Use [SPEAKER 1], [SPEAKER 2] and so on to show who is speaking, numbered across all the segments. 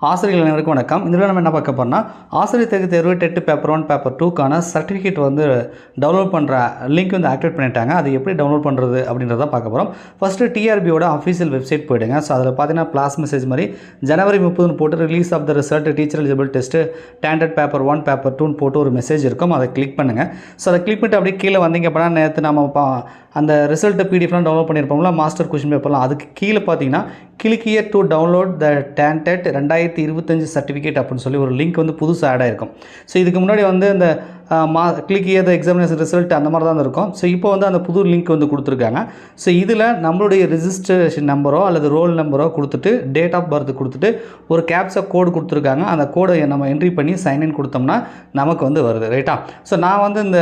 [SPEAKER 1] ஆசிரியர்கள் அனைவருக்கும் வணக்கம். இதில் நம்ம என்ன பார்க்க போறோம்னா ஆசிரியர் தேர்வு தேர்வு டெட்டு பேப்பர் ஒன் பேப்பர் டூக்கான சர்டிஃபிகேட் வந்து டவுன்லோட் பண்ணுற லிங்க் வந்து ஆக்டிவேட் பண்ணிட்டாங்க. அது எப்படி டவுன்லோட் பண்ணுறது அப்படின்றத பார்க்க போகிறோம் ஃபஸ்ட்டு டிஆர்பியோட அஃபீஷியல் வெப்சைட் போயிடுங்க. ஸோ அதில் பார்த்தீங்கன்னா கிளாஸ் மெசேஜ் மாதிரி ஜனவரி முப்பதுன்னு போட்டு release of the result teacher eligible test standard paper one paper டூன்னு போட்டு ஒரு மெசேஜ் இருக்கும். அதை கிளிக் பண்ணுங்கள் ஸோ அதை கிளிக் பண்ணிட்டு அப்படியே கீழே வந்தீங்க அப்படின்னா நேற்று நம்ம அந்த ரிசல்ட்டை பிடிஎஃப்லாம் டவுன்லோட் பண்ணியிருப்போம்ல மாஸ்டர் கொஷின் பேப்பர்லாம் அதுக்கு கீழே பார்த்தீங்கன்னா click here to download the standard ரெண்டாயிரத்தி இருபத்தஞ்சு சர்டிஃபிகேட் அப்படின்னு சொல்லி ஒரு லிங்க் வந்து புதுசாக ஆட் ஆயிருக்கும். ஸோ இதுக்கு முன்னாடி வந்து இந்த மா click here the examination result அந்த மாதிரி தான் இருக்கும். ஸோ இப்போ வந்து அந்த புது லிங்க் வந்து கொடுத்துருக்காங்க. ஸோ இதில் நம்மளுடைய ரிஜிஸ்ட்ரேஷன் நம்பரோ அல்லது ரோல் நம்பரோ கொடுத்துட்டு டேட் ஆஃப் பர்த் கொடுத்துட்டு ஒரு கேப்சா கோடு கொடுத்துருக்காங்க. அந்த கோடை நம்ம என்ட்ரி பண்ணி சைன்இன் கொடுத்தோம்னா நமக்கு வந்து வருது ரைட்டா ஸோ நான் வந்து இந்த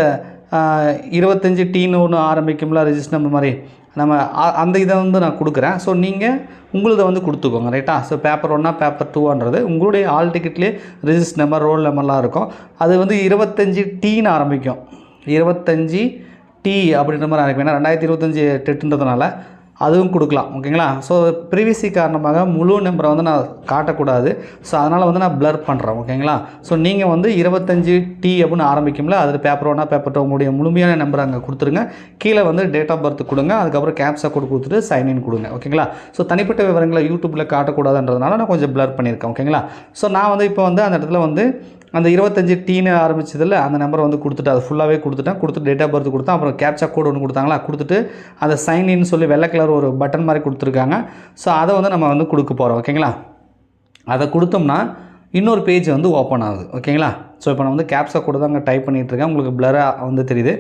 [SPEAKER 1] இருபத்தஞ்சி டீன்னு ஒன்று ஆரம்பிக்கும்ல ரெஜிஸ்டர் நம்பர் மாதிரி. நம்ம அ- அந்த இதை வந்து நான் கொடுக்குறேன். ஸோ நீங்கள் உங்களுதை வந்து கொடுத்துக்கோங்க ரைட்டா ஸோ பேப்பர் ஒன்றா பேப்பர் டூன்றது உங்களுடைய ஆல் டிக்கெட்லேயே ரெஜிஸ்டர் நம்பர் ரோல் நம்பர்லாம் இருக்கும். அது வந்து இருபத்தஞ்சி டீன்னு ஆரம்பிக்கும். இருபத்தஞ்சி டி அப்படின்ற மாதிரி ஆரம்பிக்கும். ஏன்னா ரெண்டாயிரத்தி இருபத்தஞ்சி டெட்டுன்றதுனால அதுவும் கொடுக்கலாம் ஓகேங்களா? ஸோ ப்ரிவிசி காரணமாக முழு நம்பரை வந்து நான் காட்டக்கூடாது. ஸோ அதனால் வந்து நான் ப்ளர் பண்ணுறேன் ஓகேங்களா? ஸோ நீங்கள் வந்து இருபத்தஞ்சி டி அப்படின்னு ஆரம்பிக்கும்ல அதில் பேப்பர் ஒன்றா பேப்பர் டூ உங்களுடைய முழுமையான நம்பரை அங்கே கொடுத்துருங்க. கீழே வந்து டேட் ஆஃப் பர்த் கொடுங்க அதுக்கப்புறம் கேப்ஸா கோட் கொடுத்துட்டு சைன் இன் கொடுங்க ஓகேங்களா? ஸோ தனிப்பட்ட விவரங்களை யூடியூப்பில் காட்டக்கூடாதுன்றதுனால நான் கொஞ்சம் ப்ளர் பண்ணியிருக்கேன் ஓகேங்களா? ஸோ நான் வந்து இப்போ வந்து அந்த இடத்துல வந்து அந்த இருபத்தஞ்சி டீன்னு ஆரம்பிச்சதில் அந்த நம்பரை வந்து கொடுத்துட்டு அது ஃபுல்லாகவே கொடுத்துட்டேன். கொடுத்துட்டு டேட் ஆஃப் பர்த் கொடுத்தேன். அப்புறம் கேப்சா கோடு ஒன்று கொடுத்தாங்களா? கொடுத்துட்டு அந்த சைன் சொல்லி வெள்ளை கலர் ஒரு பட்டன் மாதிரி கொடுத்துருக்காங்க. ஸோ அதை வந்து நம்ம வந்து கொடுக்க போகிறோம் ஓகேங்களா அதை கொடுத்தோம்னா இன்னொரு பேஜ் வந்து ஓப்பன் ஆகுது. ஓகேங்களா ஸோ இப்போ நான் வந்து கேப்சா கூட தான் அங்கே டைப் பண்ணிகிட்ருக்கேன் உங்களுக்கு ப்ளராக வந்து தெரியுது.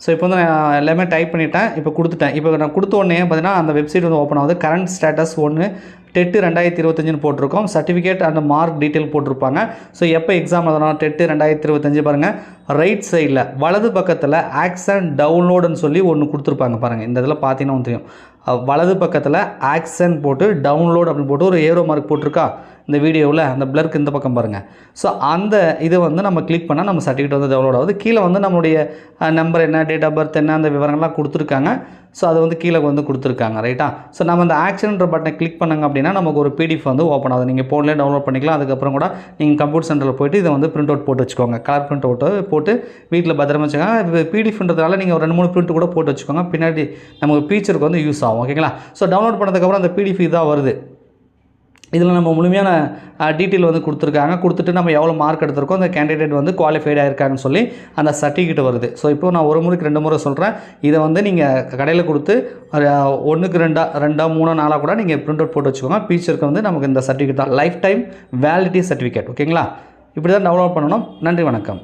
[SPEAKER 1] ஸோ இப்போ வந்து நான் எல்லாமே டைப் பண்ணிட்டேன். இப்போ கொடுத்துட்டேன். இப்போ நான் கொடுத்த உடனே பார்த்தீங்கன்னா அந்த வெப்சைட் வந்து ஓப்பன் ஆகுது. கரண்ட் ஸ்டேட்டஸ் ஒன்று டெட்டு ரெண்டாயிரத்தி இருபத்தஞ்சுன்னு போட்டிருக்கோம். சர்டிஃபிகேட் அண்ட் மார்க் டீட்டெயில் போட்டிருப்பாங்க. ஸோ எப்போ எக்ஸாம் எழுதணும் டெட்டு ரெண்டாயிரத்தி இருபத்தஞ்சு பாருங்கள் ரைட் சைடில் வலது பக்கத்தில் ஆக்ஷன் டவுன்லோடுன்னு சொல்லி ஒன்று கொடுத்துருப்பாங்க பாருங்கள் இந்த இதில் பார்த்தீங்கன்னா தெரியும். வலது பக்கத்தில் ஆக்ஷன் போட்டு டவுன்லோட் அப்படின்னு போட்டு ஒரு ஏரோ மார்க் போட்டிருக்கா? இந்த வீடியோவில் அந்த பிளர்க்கு இந்த பக்கம் பாருங்கள் ஸோ அந்த இதை வந்து நம்ம கிளிக் பண்ணால் நம்ம சர்டிஃபிகேட் வந்து டவுன்லோட் ஆகுது. கீழே வந்து நம்மளுடைய நம்பர் என்ன டேட் ஆஃப் பர்த் என்ன அந்த விவரங்கள்லாம் கொடுத்துருக்காங்க. ஸோ அது வந்து கீழே வந்து கொடுத்துருக்காங்க ரைட்டா ஸோ நம்ம அந்த ஆக்ஷன்ற பட்டனை கிளிக் பண்ணுங்க அப்படின்னா நமக்கு ஒரு பிடிஎஃப் வந்து ஓப்பன் ஆகுது. நீங்கள் ஃபோன்லேயே டவுன்லோட் பண்ணிக்கலாம். அதுக்கப்புறம் கூட நீங்கள் கம்ப்யூட்டர் சென்டரில் போய்ட்டு இதை வந்து பிரிண்ட் அவுட் போட்டு வச்சுக்கோங்க. கலர் பிரிண்ட் அவுட்டு போட்டு வீட்டில் பத்திரமா வச்சுக்கோங்க. பிடிஎஃப்ன்றதுனால நீங்கள் ஒரு ரெண்டு மூணு பிரிண்ட் கூட போட்டு வச்சுக்கோங்க. பின்னாடி நமக்கு ஃபீச்சருக்கு வந்து யூஸ் ஆகும். ஓகேங்களா ஸோ டவுன்லோட் பண்ணதுக்கப்புறம் அந்த பிடிஎஃப் இதாக வருது. இதில் நம்ம முழுமையான டீட்டெயில் வந்து கொடுத்துருக்காங்க. கொடுத்துட்டு நம்ம எவ்வளோ மார்க் எடுத்திருக்கோம் அந்த கேண்டிடேட் வந்து குவாலிஃபைட் ஆயிருக்காங்கன்னு சொல்லி அந்த சர்டிஃபிகேட் வருது. ஸோ இப்போ நான் ஒரு முறைக்கு ரெண்டு முறை சொல்கிறேன் இதை வந்து நீங்கள் கடையில் கொடுத்து ஒன்றுக்கு ரெண்டா ரெண்டா மூணா நாளாக கூட நீங்கள் ப்ரிண்ட் அவுட் போட்டு வச்சுக்கோங்க. பீச்சருக்கு வந்து நமக்கு இந்த சர்டிஃபிகேட் தான். லைஃப் டைம் வேலிட்டி சர்டிஃபிகேட் ஓகேங்களா இப்படி தான் டவுன்லோட் பண்ணணும். நன்றி வணக்கம்.